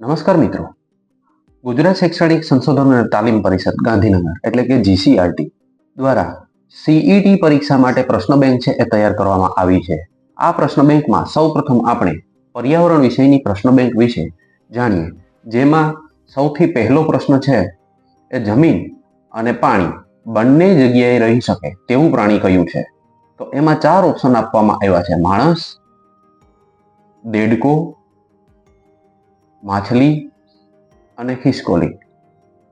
નમસ્કાર મિત્રો. ગુજરાત શૈક્ષણિક સંશોધન અને તાલીમ પરિષદ ગાંધીનગર, એટલે કે જીસીઆરટી દ્વારા સીઈટી પરીક્ષા માટે પ્રશ્ન બેંક છે એ તૈયાર કરવામાં આવી છે. આ પ્રશ્ન બેંકમાં સૌપ્રથમ આપણે પર્યાવરણ વિષયની પ્રશ્ન બેંક વિશે જાણીએ, જેમાં સૌથી પહેલો પ્રશ્ન છે એ જમીન અને પાણી બંને જગ્યાએ રહી શકે તેવું પ્રાણી કયું છે? તો એમાં ચાર ઓપ્શન આપવામાં આવ્યા છે. માણસ, દેડકો માછલી અને ખિસકોલી.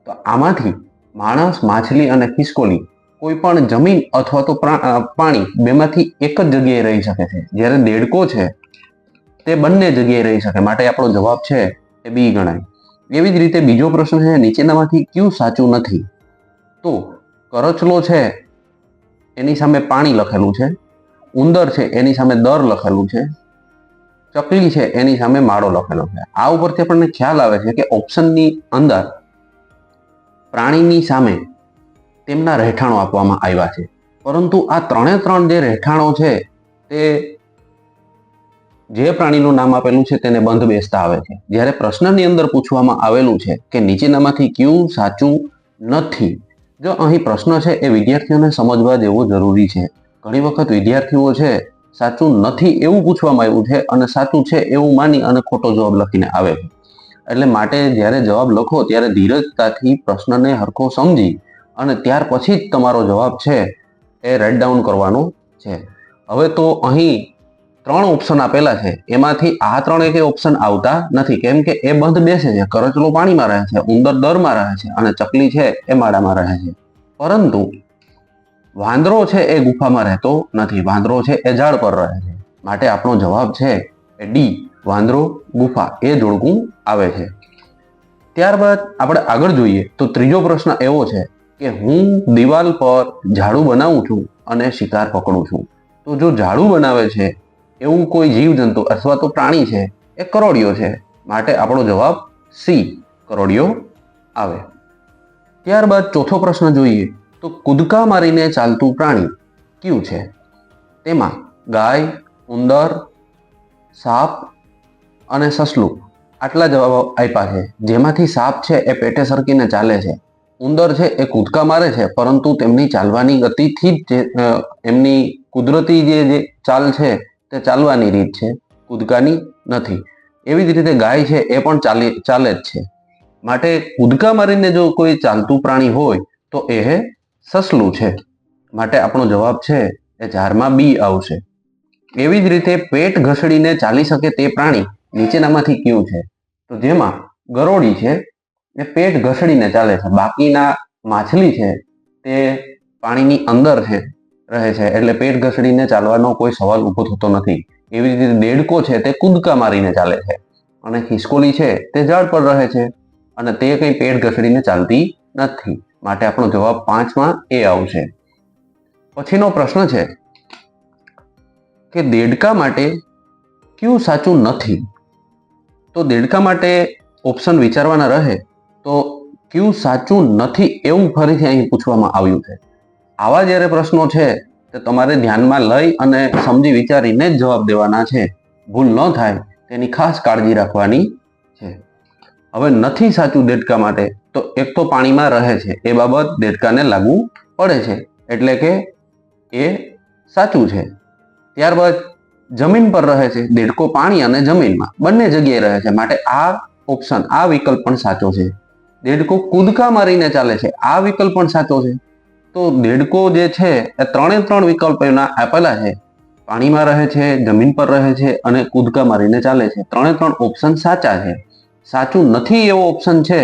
તો આમાંથી માણસ, માછલી અને ખિસકોલી કોઈ પણ જમીન અથવા તો પાણી બેમાંથી એક જ જગ્યાએ રહી શકે છે. જ્યારે દેડકો છે, તે બંને જગ્યાએ રહી શકે. માટે આપણો જવાબ છે એ બી ગણાય. એવી જ રીતે બીજો પ્રશ્ન છે, નીચેનામાંથી ક્યુ સાચું નથી? તો કરચલો છે, એની સામે પાણી લખેલું છે. ઉંદર છે, એની સામે દર લખેલું છે. ચકલી છે, એની સામે માળો લખેલો છે. આ ઉપરથી આપણને ખ્યાલ આવે છે કે ઓપ્શનની અંદર પ્રાણીની સામે તેમના રહેઠાણો આપવામાં આવ્યા છે. પરંતુ આ ત્રણે ત્રણ જે રહેઠાણો છે, તે જે પ્રાણીનું નામ આપેલું છે, તેને બંધ બેસતા આવે છે. જ્યારે પ્રશ્નની અંદર પૂછવામાં આવેલું છે કે નીચેનામાંથી કયું સાચું નથી? જો અહીં પ્રશ્ન છે, એ વિદ્યાર્થીઓને સમજવા દેવો જરૂરી છે. ઘણી વખત વિદ્યાર્થીઓ છે સાચું નથી એવું પૂછવામાં આવ્યું છે અને સાચું છે એવું માની અને ખોટો જવાબ લખીને આવે એટલે માટે જ્યારે જવાબ લખો ત્યારે ધીરજતાથી પ્રશ્નને હરખો સમજી અને ત્યાર પછી જ તમારો જવાબ છે એ રાઇટ ડાઉન કરવાનો છે. હવે તો અહીં ત્રણ ઓપ્શન આપેલા છે. એમાંથી આ ત્રણ એક ઓપ્શન આવતા નથી. કેમ કે એ બંધ બેસે છે. કરચલો પાણીમાં રહે છે, ઉંદર દરમાં રહે છે અને ચકલી છે એ માળામાં રહે છે. પરંતુ વાંદરો છે એ ગુફામાં રહેતો નથી. વાંદરો છે એ ઝાડ પર રહે છે. માટે આપણો જવાબ છે એ ડી, વાંદરો, ગુફા. એ જોડકું આવે છે. ત્યારબાદ આપણે આગળ જોઈએ તો ત્રીજો પ્રશ્ન એવો છે કે હું દિવાલ પર ઝાડુ બનાવું છું અને શિકાર પકડું છું. તો જો ઝાડુ બનાવે છે, એવું કોઈ જીવજંતુ અથવા તો પ્રાણી છે, એ કરોડિયો છે. માટે આપણો જવાબ સી, કરોડિયો આવે. ત્યારબાદ ચોથો પ્રશ્ન જોઈએ તો કૂદકા મારીને ચાલતું પ્રાણી કયું છે? તેમાં ગાય, ઉંદર, સાપ અને સસલું. આટલા જવાબો આપ્યા છે. જેમાંથી સાપ છે એ પેટે સરકીને ચાલે છે. ઉંદર છે એ કૂદકા મારે છે, પરંતુ તેમની ચાલવાની ગતિથી જ એમની કુદરતી જે જે ચાલ છે તે ચાલવાની રીત છે. કૂદકાની નથી. એવી જ રીતે ગાય છે એ પણ ચાલી, ચાલે જ છે. માટે કૂદકા મારીને જો કોઈ ચાલતું પ્રાણી હોય તો એ સસલું છે. માટે આપણો જવાબ છે એ ઝારમાં બી આવશે. એવી જ રીતે પેટ ઘસડીને ચાલી શકે તે પ્રાણી નીચેનામાંથી કયું છે? તો જેમાં ગરોળી છે, એ પેટ ઘસડીને ચાલે છે. બાકીના માછલી છે, તે પાણીની અંદર છે, રહે છે. એટલે પેટ ઘસડીને ચાલવાનો કોઈ સવાલ ઊભો થતો નથી. એવી રીતે દેડકો છે, તે કૂદકા મારીને ચાલે છે. અને ખિસકોલી છે, તે જળ પર રહે છે. અને તે કંઈ પેટ ઘસડીને ચાલતી નથી. માટે આપણો જવાબ પાંચમાં એ આવશે. પછીનો પ્રશ્ન છે કે દેડકા માટે કયું સાચું નથી? તો દેડકા માટે ઓપ્શન વિચારવાના રહે તો કયું સાચું નથી એવું ફરીથી અહીં પૂછવામાં આવ્યું છે. આવા જ્યારે પ્રશ્નો છે, તે તમારે ધ્યાનમાં લઈ અને સમજી વિચારીને જ જવાબ દેવાના છે. ભૂલ ન થાય, તેની ખાસ કાળજી રાખવાની હવે નથી સાચું દેડકા માટે, તો એક તો પાણીમાં રહે છે, એ બાબત દેડકાને લાગુ પડે છે, એટલે કે એ સાચું છે. ત્યારબાદ જમીન પર રહે છે, દેડકો પાણી અને જમીનમાં, બંને જગ્યાએ રહે છે, માટે આ ઓપ્શન આ વિકલ્પ પણ સાચો છે. દેડકો કૂદકા મારીને ચાલે છે, આ વિકલ્પ પણ સાચો છે. તો દેડકો જે છે, એ ત્રણે ત્રણ વિકલ્પ એના આપેલા છે. પાણીમાં રહે છે, જમીન પર રહે છે અને કૂદકા મારીને ચાલે છે, ત્રણે ત્રણ ઓપ્શન સાચા છે. સાચું નથી એવો ઓપ્શન છે,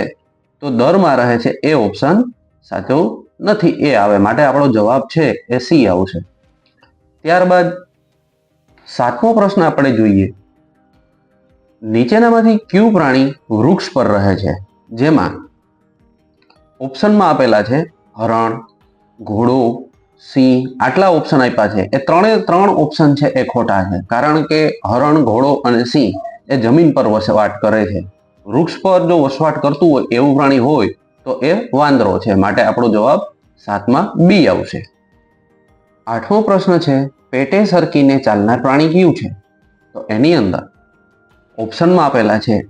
તો દરમાં રહે છે એ ઓપ્શન સાચો નથી, એ આવે. માટે આપણો જવાબ છે, એ સી આવશે. ત્યારબાદ સાતમો પ્રશ્ન આપણે જોઈએ. નીચેનામાંથી કયું પ્રાણી વૃક્ષ પર રહે છે, જેમાં ઓપ્શનમાં આપેલા છે હરણ, ઘોડો, સિંહ, આટલા ઓપ્શન આપ્યા છે. એ ત્રણે, ત્રણ ઓપ્શન છે એ ખોટા છે. કારણ કે હરણ, ઘોડો અને સિંહ એ જમીન પર વસવાટ કરે છે. વૃક્ષ પર જો વસવાટ કરતું હોય, એવું પ્રાણી હોય, તો એ વાંદરો છે. માટે આપણો જવાબ સાતમાં બી આવશે. આઠમો પ્રશ્ન છે, પેટે સરકીને ચાલનાર પ્રાણી કયું છે? તો એની અંદર ઓપ્શનમાં આપેલા છે,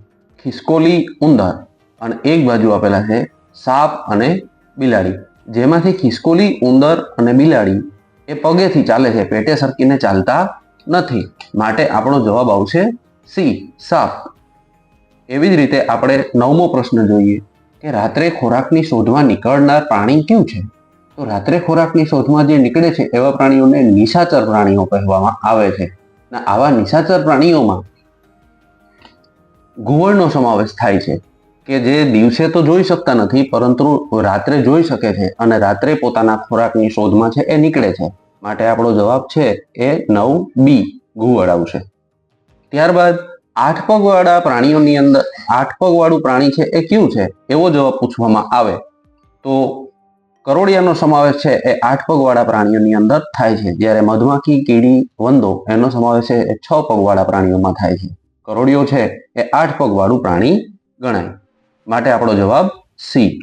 ખિસકોલી ઉંદર અને એક બાજુ આપેલા છે, સાપ અને બિલાડી. જેમાંથી ખિસકોલી, ઉંદર અને બિલાડી એ પગેથી ચાલે છે. પેટે સરકીને ચાલતા નથી. માટે આપણો જવાબ આવશે સી, સાપ. એવી જ રીતે આપણે નવમો પ્રશ્ન જોઈએ કે રાત્રે ખોરાકની શોધમાં નીકળનાર પ્રાણી કયું છે? તો રાત્રે ખોરાકની શોધમાં જે નીકળે છે એવા પ્રાણીઓને નિશાચર પ્રાણીઓ કહેવામાં આવે છે. અને આવા નિશાચર પ્રાણીઓમાં ઘુવડનો સમાવેશ થાય છે કે જે દિવસે તો જોઈ શકતા નથી, પરંતુ રાત્રે જોઈ શકે છે અને રાત્રે પોતાના ખોરાકની શોધમાં છે એ નીકળે છે. માટે આપણો જવાબ છે એ નવ બી ઘુવડ આવશે. ત્યારબાદ આઠ પગવાળા પ્રાણીઓની અંદર આઠ પગવાળું પ્રાણી છે એ કયું છે? એવો જવાબ પૂછવામાં આવે. તો કરોડિયાનો સમાવેશ છે એ આઠ પગવાળા પ્રાણીઓની અંદર થાય છે. જ્યારે મધમાખી, કીડી, વંદો એનો સમાવેશ છે એ છ પગવાળા પ્રાણીઓમાં થાય છે. કરોડિયો છે એ આઠ પગવાળું પ્રાણી ગણાય. માટે આપણો જવાબ સી.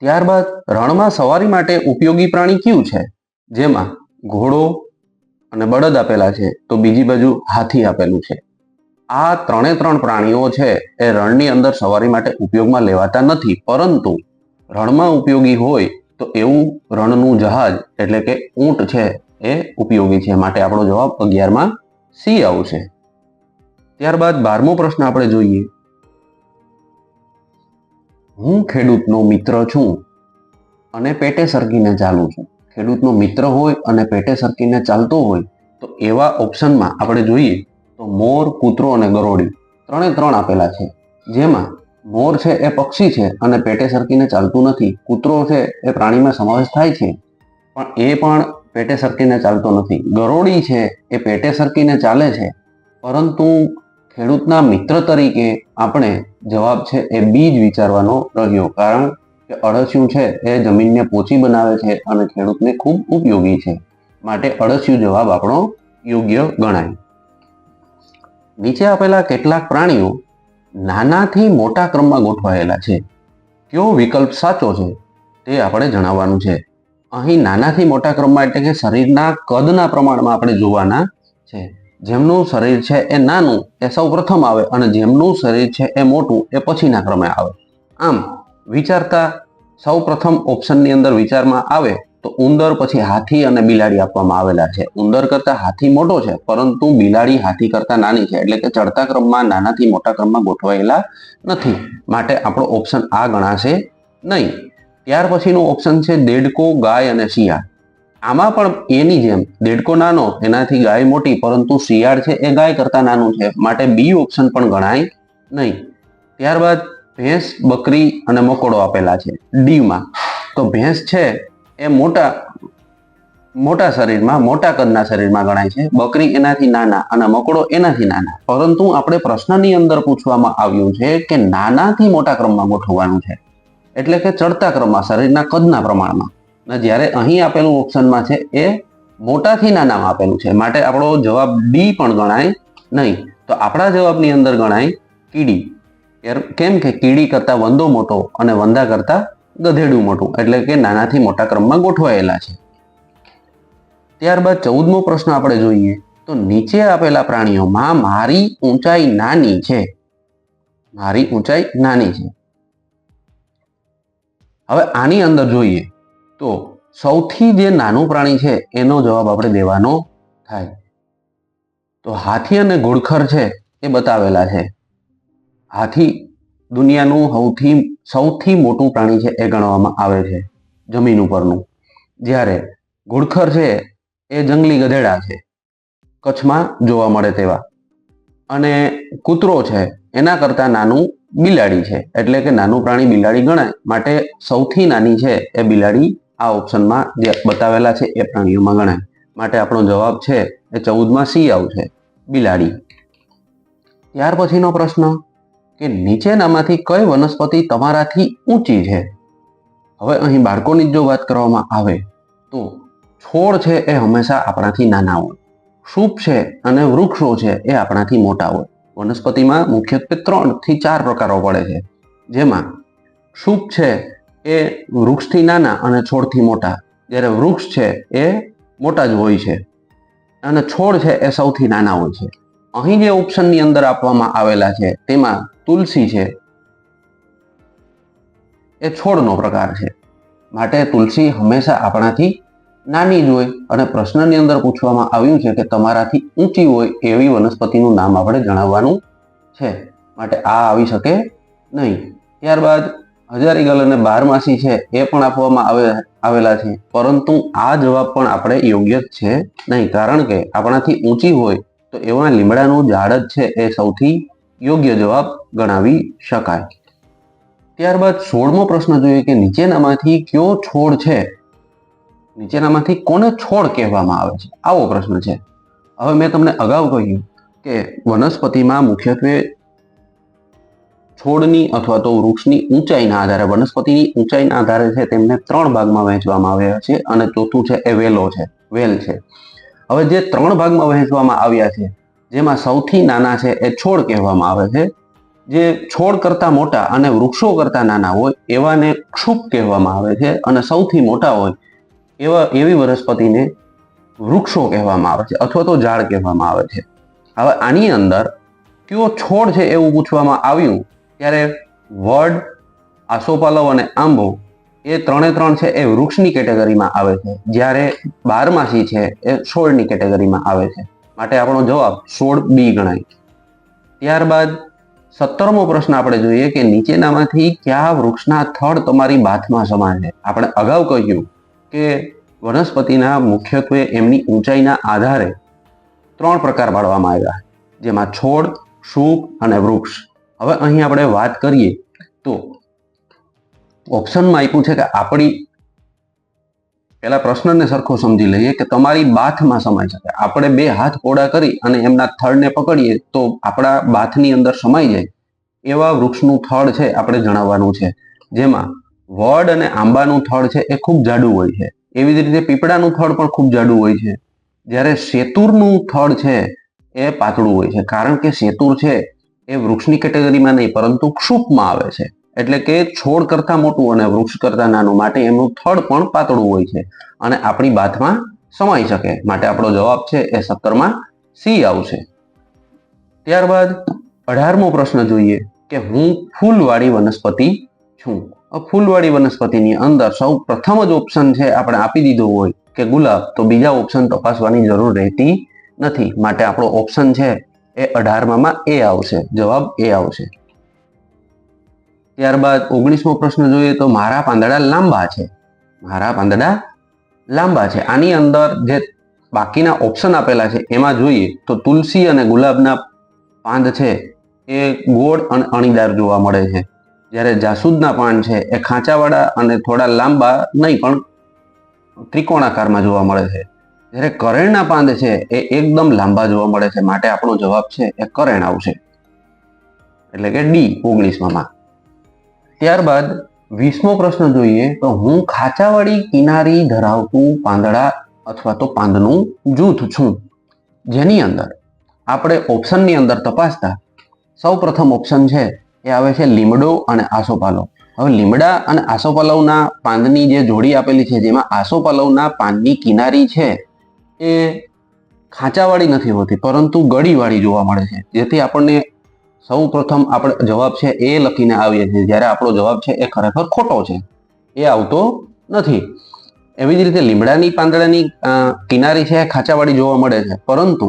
ત્યારબાદ રણમાં સવારી માટે ઉપયોગી પ્રાણી કયું છે? જેમાં ઘોડો અને બળદ આપેલા છે, તો બીજી બાજુ હાથી આપેલું છે. આ ત્રણે ત્રણ પ્રાણીઓ છે, એ રણની અંદર સવારી માટે ઉપયોગમાં લેવાતા નથી, પરંતુ રણમાં ઉપયોગી હોય તો એવું રણનું જહાજ, એટલે કે ઊંટ છે, એ ઉપયોગી છે માટે આપણો જવાબ અગિયારમાં સી આવશે. ત્યારબાદ બારમો પ્રશ્ન આપણે જોઈએ. હું ખેડૂતનો મિત્ર છું અને પેટે સરકીને ચાલું છું. ખેડૂતનો મિત્ર હોય અને પેટે સરકીને ચાલતો હોય, તો એવા ઓપ્શનમાં આપણે જોઈએ તો મોર, કૂતરો અને ગરોળી ત્રણે ત્રણ આપેલા છે. જેમાં મોર છે એ પક્ષી છે અને પેટે સરકીને ચાલતું નથી. કૂતરો છે એ પ્રાણીમાં સમાવેશ થાય છે, પણ એ પણ પેટે સરકીને ચાલતો નથી. ગરોળી છે એ પેટે સરકીને ચાલે છે, પરંતુ ખેડૂતના મિત્ર તરીકે આપણે જવાબ છે એ બી જ વિચારવાનો રહ્યો. કારણ કે અળસિયું છે એ જમીનને પોચી બનાવે છે અને ખેડૂતને ખૂબ ઉપયોગી છે. માટે અળસિયું જવાબ આપણો યોગ્ય ગણાય. નીચે આપેલા કેટલાક પ્રાણીઓ નાનાથી મોટા ક્રમમાં ગોઠવાયેલા છે. કયો વિકલ્પ સાચો છે તે આપણે જણાવવાનું છે. અહીં નાનાથી મોટા ક્રમમાં એટલે કે શરીરના કદના પ્રમાણમાં આપણે જોવાના છે. જેમનું શરીર છે એ નાનું એ સૌ પ્રથમ આવે અને જેમનું શરીર છે એ મોટું એ પછીના ક્રમે આવે. આમ વિચારતા સૌ પ્રથમ ઓપ્શનની અંદર વિચારમાં આવે તો ઉંદર પછી હાથી અને બિલાડી આપવામાં આવેલા છે. ઉંદર કરતા હાથી મોટો છે, પરંતુ બિલાડી હાથી કરતા નાની છે, એટલે કે ચડતા ક્રમમાં નાનાથી મોટા ક્રમમાં ગોઠવાયેલા નથી. માટે આપણો ઓપ્શન આ ગણાશે નહીં. ત્યાર પછીનો ઓપ્શન છે દેડકો, ગાય અને શિયાળ. આમાં પણ એની જેમ, દેડકો નાનો, એનાથી ગાય મોટી, પરંતુ શિયાળ છે એ ગાય કરતા નાનું છે, માટે બી ઓપ્શન પણ ગણાય નહીં. ત્યારબાદ ભેંસ, બકરી અને મકોડો આપેલા છે ડીમાં. તો ભેંસ છે એ મોટા મોટા શરીરમાં, મોટા કદના શરીરમાં ગણાય છે. બકરી એનાથી નાના અને મકોડો એનાથી નાના. પરંતુ આપણે પ્રશ્નની અંદર પૂછવામાં આવ્યું છે કે નાનાથી મોટા ક્રમમાં ગોઠવવાનું છે. એટલે કે ચડતા ક્રમમાં, શરીરના કદના પ્રમાણમાં. જ્યારે અહીં આપેલું ઓપ્શનમાં છે એ મોટાથી નાનામાં આપેલું છે. માટે આપણો જવાબ ડી પણ ગણાય નહીં. તો આપણા જવાબની અંદર ગણાય કીડી. કેમ કે કીડી કરતા વંદો મોટો અને વંદા કરતા ગધેડું મોટું, એટલે કે નાનાથી મોટા ક્રમમાં ગોઠવાયેલા છે. ત્યારબાદ ચૌદમો પ્રશ્ન આપણે જોઈએ, તો નીચે આપેલા પ્રાણીઓમાં મારી ઊંચાઈ નાની છે. મારી ઊંચાઈ નાની છે. હવે આની અંદર જોઈએ, તો સૌથી જે નાનું પ્રાણી છે, એનો જવાબ આપણે દેવાનો થાય. તો હાથી અને ઘોડખર છે, એ બતાવેલા છે. હાથી દુનિયાનું સૌથી સૌથી મોટું પ્રાણી છે એ ગણવામાં આવે છે જમીન ઉપરનું. જ્યારે ઘુડખર છે એ જંગલી ગધેડા છે, કચ્છમાં જોવા મળે તેવા. અને કૂતરો છે એના કરતાં નાનું બિલાડી છે, એટલે કે નાનું પ્રાણી બિલાડી ગણાય. માટે સૌથી નાની છે એ બિલાડી આ ઓપ્શનમાં જે બતાવેલા છે એ પ્રાણીઓમાં ગણાય. માટે આપણો જવાબ છે એ ચૌદમાં સી આવશે બિલાડી. ત્યાર પછીનો પ્રશ્ન. કે નીચેનામાંથી કઈ વનસ્પતિ તમારાથી ઊંચી છે? હવે અહીં બાળકોની જો વાત કરવામાં આવે, તો છોડ છે એ હંમેશા આપણાથી નાના હોય. સૂપ છે અને વૃક્ષો છે એ આપણાથી મોટા હોય. વનસ્પતિમાં મુખ્યત્વે ત્રણથી ચાર પ્રકારો પડે છે. જેમાં સૂપ છે એ વૃક્ષથી નાના અને છોડથી મોટા. જ્યારે વૃક્ષ છે એ મોટા જ હોય છે. અને છોડ છે એ સૌથી નાના હોય છે. અહીં જે ઓપ્શનની અંદર આપવામાં આવેલા છે, તેમાં તુલસી છે. એ છોડનો પ્રકાર છે. માટે તુલસી હંમેશા આપણાથી નાની જ હોય અને પ્રશ્નની અંદર પૂછવામાં આવ્યું છે કે તમારાથી ઊંચી હોય એવી વનસ્પતિનું નામ આપણે જણાવવાનું છે. માટે આ આવી શકે નહીં. ત્યારબાદ હજારીગલ અને બારમાસી છે એ પણ આપવામાં આવે, આવેલા છે. પરંતુ આ જવાબ પણ આપણે યોગ્ય છે નહીં. કારણ કે આપણાથી ઊંચી હોય તો એવા લીમડાનું ઝાડ જ છે એ સૌથી યોગ્ય જવાબ ગણાવી શકાય. ત્યારબાદ સોળમો પ્રશ્ન જોઈએ કે નીચેનામાંથી કયો છોડ છે? નીચેનામાંથી કોને છોડ કહેવામાં આવે છે? આવો પ્રશ્ન છે. હવે મેં તમને અગાઉ કહ્યું કે વનસ્પતિમાં મુખ્યત્વે છોડની અથવા તો વૃક્ષની ઊંચાઈના આધારે, વનસ્પતિની ઊંચાઈના આધારે છે તેમને ત્રણ ભાગમાં વહેંચવામાં આવ્યા છે અને ચોથું છે એ વેલો છે, વેલ છે. હવે જે ત્રણ ભાગમાં વહેંચવામાં આવ્યા છે, જેમાં સૌથી નાના છે એ છોડ કહેવામાં આવે છે. જે છોડ કરતા મોટા અને વૃક્ષો કરતા નાના હોય, એવાને ક્ષુપ કહેવામાં આવે છે અને સૌથી મોટા હોય એવા એવી વનસ્પતિને વૃક્ષો કહેવામાં આવે છે અથવા તો ઝાડ કહેવામાં આવે છે. હવે આની અંદર કયો છોડ છે એવું પૂછવામાં આવ્યું, ત્યારે વડ, આસોપાલવ અને આંબો એ ત્રણે ત્રણ છે એ વૃક્ષની કેટેગરીમાં આવે છે. જ્યારે બારમાસી છે એ છોડની કેટેગરીમાં આવે છે. માટે આપણો જવાબ સોળ બી ગણાય. ત્યારબાદ સત્તરમો પ્રશ્ન આપણે જોઈએ કે નીચેનામાંથી કયા વૃક્ષના થડ તમારી બાથમાં સમાન આપણે અગાઉ કહ્યું કે વનસ્પતિના મુખ્યત્વે એમની ઊંચાઈના આધારે ત્રણ પ્રકાર પાડવામાં આવ્યા. જેમાં છોડ, સૂપ અને વૃક્ષ. હવે અહીં આપણે વાત કરીએ તો ઓપ્શનમાં આપ્યું છે કે આપણી પેલા પ્રશ્નને સરખો સમજી લઈએ કે તમારી બાથમાં સમાઈ શકે. આપણે બે હાથ કોડા કરી અને એમના થડને પકડીએ તો આપણા બાથની અંદર સમાઈ જાય. એવા વૃક્ષનું થડ છે, આપણે જણાવવાનું છે. જેમાં વડ અને આંબાનું થડ છે, એ ખૂબ જાડું હોય છે. એવી જ રીતે પીપળાનું થડ પણ ખૂબ જાડું હોય છે. જ્યારે શેતુરનું થડ છે, એ પાતળું હોય છે. કારણ કે શેતુર છે, એ વૃક્ષની કેટેગરીમાં નહીં, પરંતુ ક્ષુપમાં આવે છે. એટલે કે છોડ કરતા મોટું અને વૃક્ષ કરતા નાનું માટે એમનું થડ પણ પાતળું હોય છે. અને આપણી બાથમાં સમાઈ શકે. માટે આપણો જવાબ છે એ સત્તરમાં સી આવશે. ત્યારબાદ અઢારમો પ્રશ્ન જોઈએ કે હું ફૂલવાળી વનસ્પતિ છું. ફૂલવાળી વનસ્પતિની અંદર સૌ પ્રથમ જ ઓપ્શન છે આપણે આપી દીધો હોય કે ગુલાબ. તો બીજા ઓપ્શન તપાસવાની જરૂર રહેતી નથી. માટે આપણો ઓપ્શન છે એ અઢારમાં એ આવશે. જવાબ એ આવશે. ત્યારબાદ ઓગણીસમો પ્રશ્ન જોઈએ તો મારા પાંદડા લાંબા છે. મારા પાંદડા લાંબા છે. આની અંદર જે બાકીના ઓપ્શન આપેલા છે, એમાં જોઈએ તો તુલસી અને ગુલાબના પાંદ છે, એ ગોળ અને અણીદાર જોવા મળે છે. જ્યારે જાસૂદના પાન છે, એ ખાંચાવાળા અને થોડા લાંબા નહીં, પણ ત્રિકોણાકારમાં જોવા મળે છે. જ્યારે કરેણના પાંદ છે, એ એકદમ લાંબા જોવા મળે છે. માટે આપણો જવાબ છે, એ કરેણ આવશે. એટલે કે ડી ઓગણીસમાં ત્યારબાદ વીસમો પ્રશ્ન જોઈએ તો હું ખાચાવાળી કિનારી ધરાવતું પાંદડા અથવા તો પાંદનું જૂથ છું. જેની અંદર આપણે ઓપ્શનની અંદર તપાસતા સૌ પ્રથમ ઓપ્શન છે એ આવે છે લીમડો અને આસોપાલવ. હવે લીમડા અને આસોપાલવના પાંદની જે જોડી આપેલી છે જેમાં આસોપાલવના પાનની કિનારી છે એ ખાંચાવાળી નથી હોતી, પરંતુ ગળીવાળી જોવા મળે છે. જેથી આપણને સૌ પ્રથમ આપણે જવાબ છે એ લખીને આવીએ છીએ. જ્યારે આપણો જવાબ છે એ ખરેખર ખોટો છે. એ આવતો નથી. એવી જ રીતે લીમડાની પાંદડાની કિનારી છે ખાંચાવાળી જોવા મળે છે. પરંતુ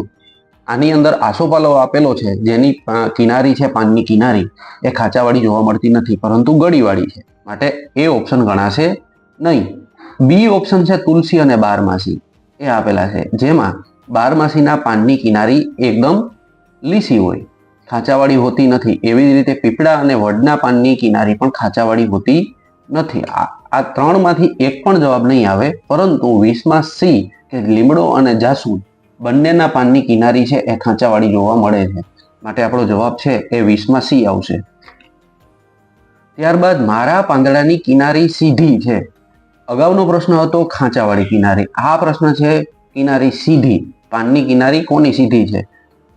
આની અંદર આસોપાલવ આપેલો છે. જેની કિનારી છે, પાનની કિનારી, એ ખાંચાવાળી જોવા મળતી નથી. પરંતુ ગળીવાળી છે. માટે એ ઓપ્શન ગણાશે નહીં. બી ઓપ્શન છે તુલસી અને બારમાસી. એ આપેલા છે. જેમાં બારમાસીના પાનની કિનારી એકદમ લીસી હોય. ખાંચાવાળી હોતી નથી. એવી જ રીતે પીપળા અને વડના પાનની કિનારી પણ ખાંચાવાળી હોતી નથી. આ ત્રણમાંથી એક પણ જવાબ નહીં આવે, પરંતુ વીસમાં સી, કે લીમડો અને જાસૂદ બંનેના પાનની કિનારી છે, એ ખાંચાવાળી જોવા મળે છે. માટે આપણો જવાબ છે, એ વીસમાં સી આવશે. ત્યારબાદ મારા પાંદડાની કિનારી સીધી છે. અગાઉનો પ્રશ્ન હતો ખાંચાવાળી કિનારી. આ પ્રશ્ન છે, કિનારી સીધી. પાનની કિનારી કોની સીધી છે?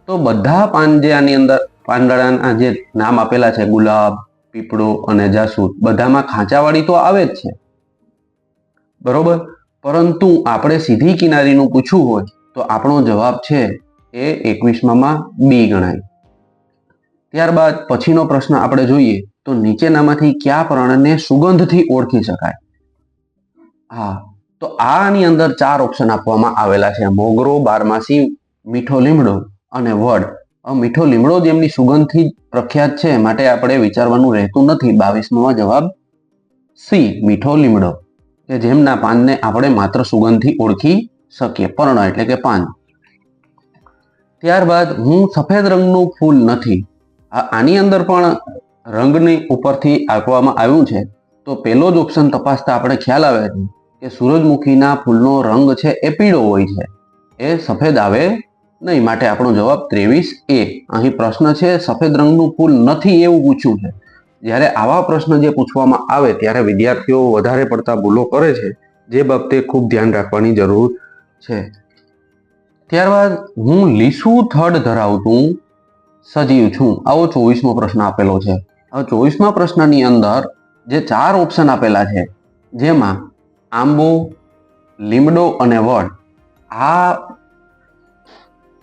તો બધા પાન અંદર પાંદડાના જે નામ આપેલા છે, ગુલાબ, પીપળો અને જાસૂદ, બધામાં ખાંચાવાળી તો આવે જ છે. બરોબર? પરંતુ આપણે સીધી કિનારીનું પૂછવું હોય તો આપણો જવાબ છે એ એકવીસમાં બી ગણાય. ત્યારબાદ પછીનો પ્રશ્ન આપણે જોઈએ તો નીચેનામાંથી કયા પ્રાણને સુગંધથી ઓળખી શકાય? હા, તો આની અંદર ચાર ઓપ્શન આપવામાં આવેલા છે. મોગરો, બારમાસી, મીઠો લીમડો. અને વડ. મીઠો લીમડો જ એમની સુગંધથી પ્રખ્યાત છે, માટે આપણે વિચારવાનું રહેતું નથી. બાવીસમો જવાબ સી, મીઠો લીમડો, કે જેમના પાનને આપણે માત્ર સુગંધથી ઓળખી શકીએ. પર્ણ એટલે કે પાન. ત્યારબાદ, હું સફેદ રંગનું ફૂલ નથી. આની અંદર પણ રંગની ઉપરથી આપવામાં આવ્યું છે. તો પહેલો જ ઓપ્શન તપાસતા આપણે ખ્યાલ આવે છે કે સૂરજમુખીના ફૂલનો રંગ છે એ પીળો હોય છે. એ સફેદ આવે નહીં, માટે આપણો જવાબ ત્રેવીસ એ. અહીં પ્રશ્ન છે, સફેદ રંગનું ફૂલ નથી એવું પૂછ્યું છે. જ્યારે આવા પ્રશ્ન જે પૂછવામાં આવે, ત્યારે વિદ્યાર્થીઓ વધારે પડતા ભૂલો કરે છે, જે બાબતે ખૂબ ધ્યાન રાખવાની જરૂર છે. ત્યારબાદ, હું લીસું થડ ધરાવતું સજીવ છું. આવો ચોવીસમો પ્રશ્ન આપેલો છે. હવે ચોવીસમા પ્રશ્નની અંદર જે ચાર ઓપ્શન આપેલા છે, જેમાં આંબો, લીમડો અને વડ, આ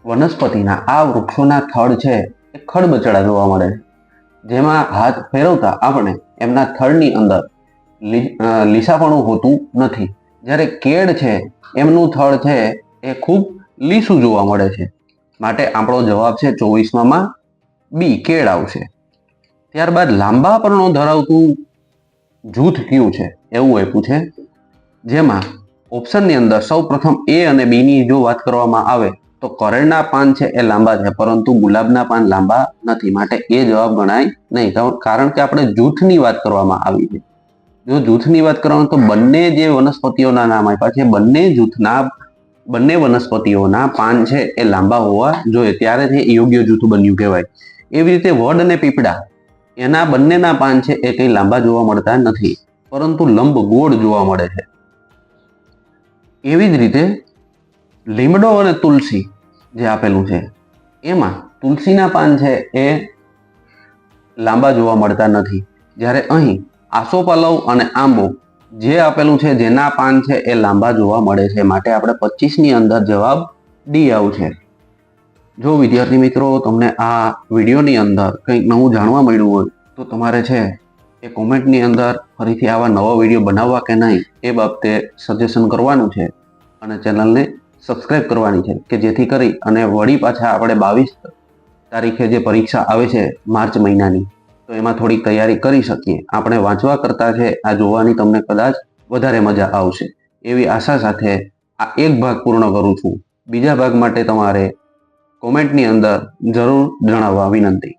વનસ્પતિના આ વૃક્ષોના થડ છે એ ખડબચડા જોવા મળે છે. જેમાં હાથ ફેરવતા આપણે એમના થડની અંદર લીસાપણું હોતું નથી. જ્યારે કેળ છે, એમનું થડ છે એ ખૂબ લીસું જોવા મળે છે. માટે આપણો જવાબ છે ચોવીસમાં બી, કેળ આવશે. ત્યારબાદ લાંબા પર્ણો ધરાવતું જૂથ કયું છે, એવું આપ્યું છે. જેમાં ઓપ્શનની અંદર સૌ પ્રથમ એ અને બીની જો વાત કરવામાં આવે તો કરેણના પાન છે એ લાંબા છે, પરંતુ ગુલાબના પાન લાંબા નથી. માટે એ જવાબ ગણાય નહીં. કારણ કે આપણે જૂથની વાત કરવામાં આવી છે. જો જૂથની વાત કરવામાં તો બંને જે વનસ્પતિઓના નામ આપ્યા છે, બંને જૂથના, બંને વનસ્પતિઓના પાન છે એ લાંબા હોવા જોઈએ. ત્યારે તે યોગ્ય જૂથ બન્યું કહેવાય. એવી રીતે વડ અને પીપળા, એના બંનેના પાન છે એ કંઈ લાંબા જોવા મળતા નથી, પરંતુ લંબ ગોળ જોવા મળે છે. એવી જ રીતે લીમડો અને તુલસી જે આપેલું છે. એમાં તુલસીના પાન છે એ લાંબા જોવા મળતા નથી. જ્યારે અહીં આસોપાલવ અને આંબો જે આપેલું છે જેના પાન છે એ લાંબા જોવા મળે છે. માટે આપણે પચીસની અંદર જવાબ ડી આવશે. જો વિદ્યાર્થી મિત્રો, તમને આ વિડીયોની અંદર કંઈક નવું જાણવા મળ્યું હોય, તો તમારે છે એ કોમેન્ટની અંદર ફરીથી આવા નવા વીડિયો બનાવવા કે નહીં એ બાબતે સજેશન કરવાનું છે. અને ચેનલને સબસ્ક્રાઇબ કરવાની છે, કે જેથી કરી અને વળી પાછા આપણે બાવીસ તારીખે જે પરીક્ષા આવે છે, માર્ચ મહિનાની, તો એમાં થોડીક તૈયારી કરી શકીએ. આપણે વાંચવા કરતા છે, આ જોવાની તમને કદાચ વધારે મજા આવશે. એવી આશા સાથે આ એક ભાગ પૂર્ણ કરું છું. બીજા ભાગ માટે તમારે કોમેન્ટની અંદર જરૂર જણાવવા વિનંતી.